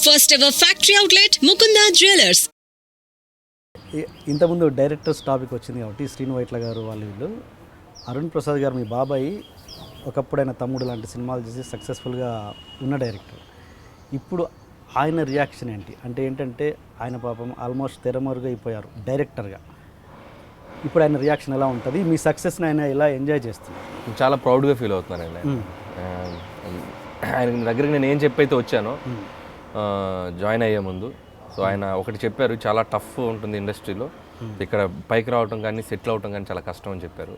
Ever factory outlet, Mukunda Jewelers. ఈ- ఇంతకుముందు directors topic వచ్చింది కాబట్టి శ్రీను వైట్ల గారు వాళ్ళు వీళ్ళు అరుణ్ ప్రసాద్ గారు మీ బాబాయ్ ఒకప్పుడు ఆయన తమ్ముడు లాంటి సినిమాలు చేసి సక్సెస్ఫుల్గా ఉన్న డైరెక్టర్. ఇప్పుడు ఆయన రియాక్షన్ ఏంటి? అంటే ఏంటంటే ఆయన పాపం ఆల్మోస్ట్ తెరమరుగా అయిపోయారు డైరెక్టర్గా. ఇప్పుడు ఆయన రియాక్షన్ ఎలా ఉంటుంది? మీ సక్సెస్ని ఆయన ఎలా ఎంజాయ్ చేస్తున్నారు? నేను చాలా ప్రౌడ్గా ఫీల్ అవుతున్నాను ఆయన ఆయనకి మీ దగ్గరికి నేను ఏం చెప్పైతే వచ్చానో జాయిన్ అయ్యే ముందు. సో ఆయన ఒకటి చెప్పారు చాలా టఫ్ ఉంటుంది ఇండస్ట్రీలో. ఇక్కడ పైకి రావటం కానీ సెటిల్ అవటం కానీ చాలా కష్టం అని చెప్పారు.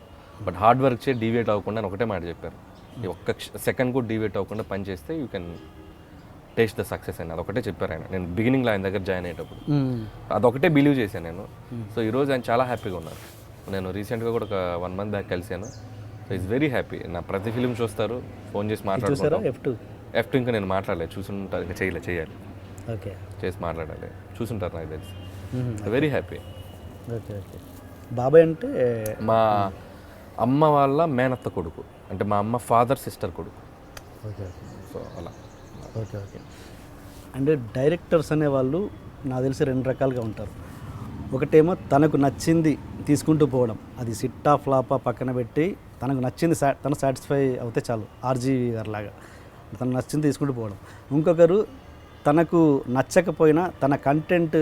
బట్ హార్డ్ వర్క్ చే డీవియేట్ అవ్వకుండా అని ఒకటే మాట చెప్పారు. ఒక్క సెకండ్ కూడా డీవియేట్ అవ్వకుండా పని చేస్తే you can taste the success అని. అదొకటే చెప్పారు ఆయన. నేను బిగినింగ్లో ఆయన దగ్గర జాయిన్ అయ్యేటప్పుడు. అదొకటే బిలీవ్ చేశాను నేను. సో ఈరోజు ఆయన చాలా హ్యాపీగా ఉన్నారు. నేను రీసెంట్గా కూడా ఒక వన్ మంత్ బ్యాక్ కలిశాను. సో ఇట్స్ వెరీ హ్యాపీ నా ప్రతి ఫిలిం చూస్తారు. ఫోన్ చేసి మాట్లాడుతారు ఎఫ్ టూ ఎఫ్ టూ ఇంకా నేను మాట్లాడలేదు. చూసుంటారు ఇంకా చేయలే చేయాలి. ఓకే. చేసి మాట్లాడాలి. చూసుంటారు నాకు తెలిసి. Very happy okay okay. బాబాయ్ అంటే? మా అమ్మ వాళ్ళ మేనత్త కొడుకు. అంటే మా అమ్మ ఫాదర్ సిస్టర్ కొడుకు. Okay okay. సో అలా. Okay okay. అంటే డైరెక్టర్స్ అనేవాళ్ళు నాకు తెలిసి రెండు రకాలుగా ఉంటారు. ఒకటేమో తనకు నచ్చింది తీసుకుంటూ పోవడం. అది సిట్టా ఫ్లాపా పక్కన పెట్టి తనకు నచ్చింది తను సాటిస్ఫై అవుతే చాలు. ఆర్జీ గారిలాగా. తనకు నచ్చింది తీసుకుంటూ పోవడం. ఇంకొకరు తనకు నచ్చకపోయినా తన కంటెంట్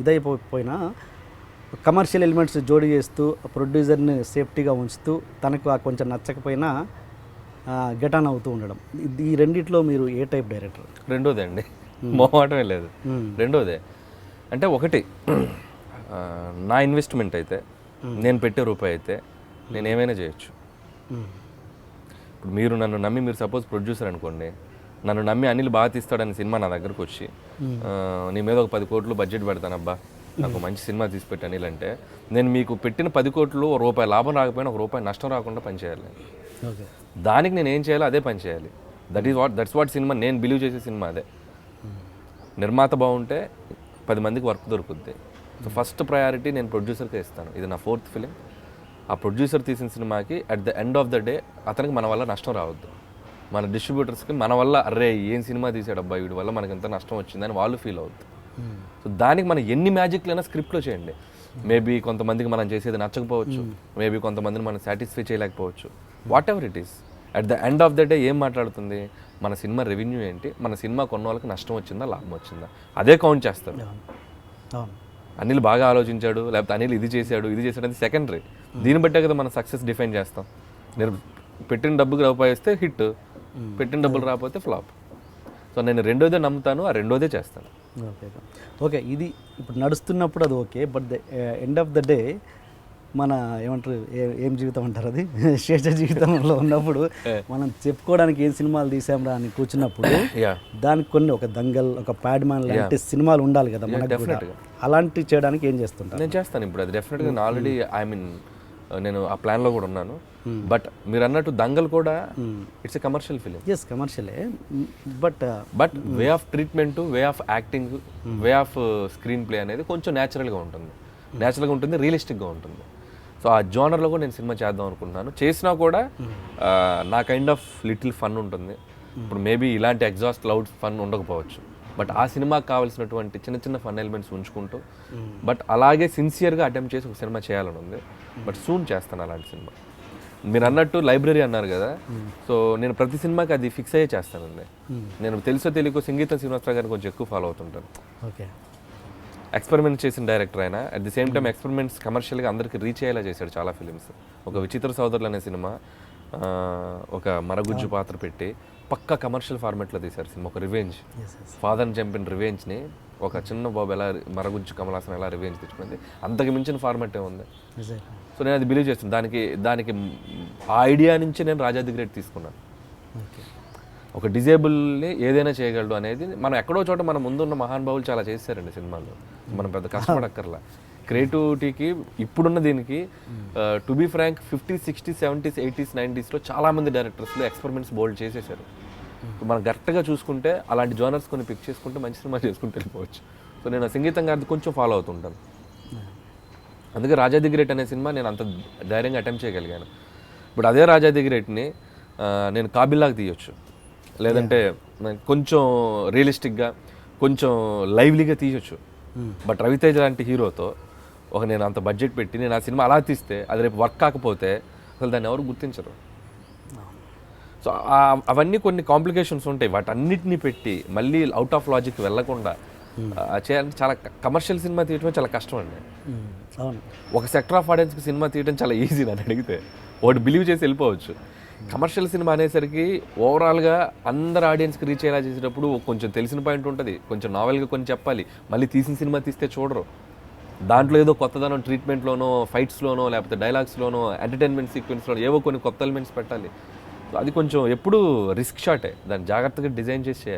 ఇదైపోయినా కమర్షియల్ ఎలిమెంట్స్ జోడి చేస్తూ ప్రొడ్యూసర్ని సేఫ్టీగా ఉంచుతూ తనకు ఆ కొంచెం నచ్చకపోయినా గెట్ ఆన్ అవుతూ ఉండడం. ఈ రెండిట్లో మీరు ఏ టైప్ డైరెక్టర్ రెండోదే అండి. మొహమాటమే లేదు. రెండోదే. అంటే ఒకటి నా ఇన్వెస్ట్మెంట్ అయితే నేను పెట్టే రూపాయి అయితే నేను ఏమైనా చేయొచ్చు. ఇప్పుడు మీరు నన్ను నమ్మి మీరు సపోజ్ ప్రొడ్యూసర్ అనుకోండి నన్ను నమ్మి అనిల్ బాగా తీస్తాడని సినిమా నా దగ్గరకు వచ్చి నీ మీద ఒక పది కోట్లు బడ్జెట్ పెడతానబ్బా నాకు మంచి సినిమా తీసి పెట్టి అనిల్ అంటే నేను మీకు పెట్టిన పది కోట్లు ఒక రూపాయి లాభం రాకపోయినా ఒక రూపాయి నష్టం రాకుండా పనిచేయాలి దానికి నేను ఏం చేయాలో అదే పని చేయాలి. That is what that's what cinema నేను బిలీవ్ చేసే సినిమా అదే. నిర్మాత బాగుంటే పది మందికి వర్క్ దొరుకుద్ది. సో ఫస్ట్ ప్రయారిటీ నేను ప్రొడ్యూసర్కే ఇస్తాను. ఇది నా ఫోర్త్ ఫిలిం ఆ ప్రొడ్యూసర్ తీసిన సినిమాకి at the end of the day అతనికి మన వల్ల నష్టం రావద్దు. మన డిస్ట్రిబ్యూటర్స్కి మన వల్ల అరే ఏం సినిమా తీసాడు అబ్బాయి వీడి వల్ల మనకి ఎంత నష్టం వచ్చిందని వాళ్ళు ఫీల్ అవుద్ది. సో దానికి మనం ఎన్ని మ్యాజిక్లైనా స్క్రిప్ట్లో చేయండి. మేబీ కొంతమందికి మనం చేసేది నచ్చకపోవచ్చు. మేబీ కొంతమందిని మనం సాటిస్ఫై చేయలేకపోవచ్చు. Whatever it is at the end of the day ఏం మాట్లాడుతుంది? మన సినిమా రెవెన్యూ ఏంటి? మన సినిమా కొన్న వాళ్ళకి నష్టం వచ్చిందా? లాభం వచ్చిందా? అదే కౌంట్ చేస్తారు. అవును. అనిల్ బాగా ఆలోచించాడు లేకపోతే అనిల్ ఇది చేశాడు ఇది చేశాడు అది సెకండరీ దీన్ని బట్టే కదా మనం సక్సెస్ డిఫైన్ చేస్తాం. నేను పెట్టిన డబ్బుకి రూపాయి వస్తే హిట్ పెట్టిన డబ్బులు రాకపోతే ఫ్లాప్ సో నేను రెండోదే నమ్ముతాను ఆ రెండోదే చేస్తాను. ఓకే. ఓకే ఇది ఇప్పుడు నడుస్తున్నప్పుడు అది okay but the end of the day మన ఏమంటారు ఏ- జీవితం అంటారు అది? శేష జీవితంలో ఉన్నప్పుడు మనం చెప్పుకోవడానికి ఏం సినిమాలు తీసాంరా అని కూర్చున్నప్పుడు దానికి కొన్ని ఒక దంగల్ ఒక ప్యాడ్ మ్యాన్ లాంటి సినిమాలు ఉండాలి కదా మనకు కూడా. అలాంటి చేయడానికి ఏం చేస్తుంటారు? నేను చేస్తాను ఇప్పుడు అది డెఫినెట్గా ఆల్రెడీ ఐ మీన్ నేను ఆ ప్లాన్లో కూడా ఉన్నాను. బట్ మీరు అన్నట్టు దంగల్ కూడా it's a commercial film yes కమర్షియలే but but way of treatment way of acting way of screenplay అనేది కొంచెం న్యాచురల్గా ఉంటుంది. న్యాచురల్గా ఉంటుంది రియలిస్టిక్గా ఉంటుంది. సో ఆ జోనర్లో కూడా నేను సినిమా చేద్దాం అనుకుంటున్నాను. చేసినా కూడా నా కైండ్ ఆఫ్ లిటిల్ ఫన్ ఉంటుంది. ఇప్పుడు మేబీ ఇలాంటి ఎగ్జాస్ట్ లౌడ్ ఫన్ ఉండకపోవచ్చు. బట్ ఆ సినిమాకి కావాల్సినటువంటి చిన్న చిన్న ఫన్ ఎలిమెంట్స్ ఉంచుకుంటూ బట్ అలాగే సిన్సియర్గా అటెంప్ట్ చేసి ఒక సినిమా చేయాలని ఉంది. బట్ సూన్ చేస్తాను అలాంటి సినిమా. మీరు అన్నట్టు లైబ్రరీ అన్నారు కదా. సో నేను ప్రతి సినిమాకి అది ఫిక్స్ అయ్యే చేస్తానండి. నేను తెలుసో తెలియకో సంగీతం శ్రీనివాసరావు గారిని కొంచెం ఎక్కువ ఫాలో అవుతుంటాను. ఓకే ఎక్స్పెరిమెంట్ చేసిన డైరెక్టర్ ఆయన. At the same time experiments కమర్షియల్గా అందరికి రీచ్ అయ్యేలా చేశాడు చాలా ఫిలిమ్స్ ఒక విచిత్ర సోదరులు అనే సినిమా ఒక మరగుజ్జు పాత్ర పెట్టి పక్కా కమర్షియల్ ఫార్మాట్లో తీశారు సినిమా ఒక రివెంజ్ ఫాదర్ని చంపిన రివెంజ్ని ఒక చిన్న బాబు ఎలా మరగుజ్జు కమలాసన్ ఎలా రివెంజ్ తెచ్చుకుంది అంతకు మించిన ఫార్మాట్ ఉంది. సో నేను అది బిలీవ్ చేస్తాను దానికి దానికి ఆ ఐడియా నుంచి నేను రాజా ది గ్రేట్ తీసుకున్నాను ఒక డిజేబుల్ని ఏదైనా చేయగలడు అనేది మనం ఎక్కడో చోట మన ముందున్న మహానుభావులు చాలా చేశారండి సినిమాల్లో. మనం పెద్ద కష్టపడక్కర్లా. క్రియేటివిటీకి ఇప్పుడున్న దీనికి to be frank fifty sixty seventies eighties నైంటీస్లో చాలామంది డైరెక్టర్స్లో ఎక్స్పెరిమెంట్స్ బోల్డ్ చేసేసారు. మనం కరెక్ట్గా చూసుకుంటే అలాంటి జోనర్స్ కొన్ని పిక్ చేసుకుంటే మంచి సినిమా చేసుకుంటూ వెళ్ళిపోవచ్చు. సో నేను సంగీతం గారిది కొంచెం ఫాలో అవుతుంటాను. అందుకే రాజా ది గ్రేట్ అనే సినిమా నేను అంత ధైర్యంగా అటెంప్ట్ చేయగలిగాను. ఇప్పుడు అదే రాజా ది గ్రేట్ని ఆ, నేను కాబిల్లాగా తీయొచ్చు. లేదంటే కొంచెం రియలిస్టిక్గా కొంచెం లైవ్లీగా తీయొచ్చు. బట్ రవితేజ లాంటి హీరోతో ఒక నేను అంత బడ్జెట్ పెట్టి నేను ఆ సినిమా అలా తీస్తే అది రేపు వర్క్ కాకపోతే అసలు దాన్ని ఎవరు గుర్తించరు. సో అవన్నీ కొన్ని కాంప్లికేషన్స్ ఉంటాయి. వాటన్నిటిని పెట్టి మళ్ళీ అవుట్ ఆఫ్ లాజిక్ వెళ్ళకుండా ఆ, చేయాలంటే చాలా కమర్షియల్ సినిమా తీయటమే చాలా కష్టం అండి. అవును. ఒక సెక్టర్ ఆఫ్ ఆడియన్స్కి సినిమా తీయడం చాలా ఈజీ నన్ను అడిగితే. వాడు బిలీవ్ చేసి వెళ్ళిపోవచ్చు. కమర్షియల్ సినిమా అనేసరికి ఓవరాల్గా అందరు ఆడియన్స్కి రీచ్ అయ్యేలా చేసేటప్పుడు కొంచెం తెలిసిన పాయింట్ ఉంటుంది. కొంచెం నావెల్గా కొంచెం చెప్పాలి. మళ్ళీ తీసిన సినిమా తీస్తే చూడరు. దాంట్లో ఏదో కొత్తదనం ట్రీట్మెంట్లోనో ఫైట్స్లోనో లేకపోతే డైలాగ్స్లోనో ఎంటర్టైన్మెంట్ సీక్వెన్స్లో ఏవో కొన్ని కొత్త ఎలిమెంట్స్ పెట్టాలి. అది కొంచెం ఎప్పుడు రిస్క్ షాటే. దాన్ని జాగ్రత్తగా డిజైన్ చేసి చేయాలి.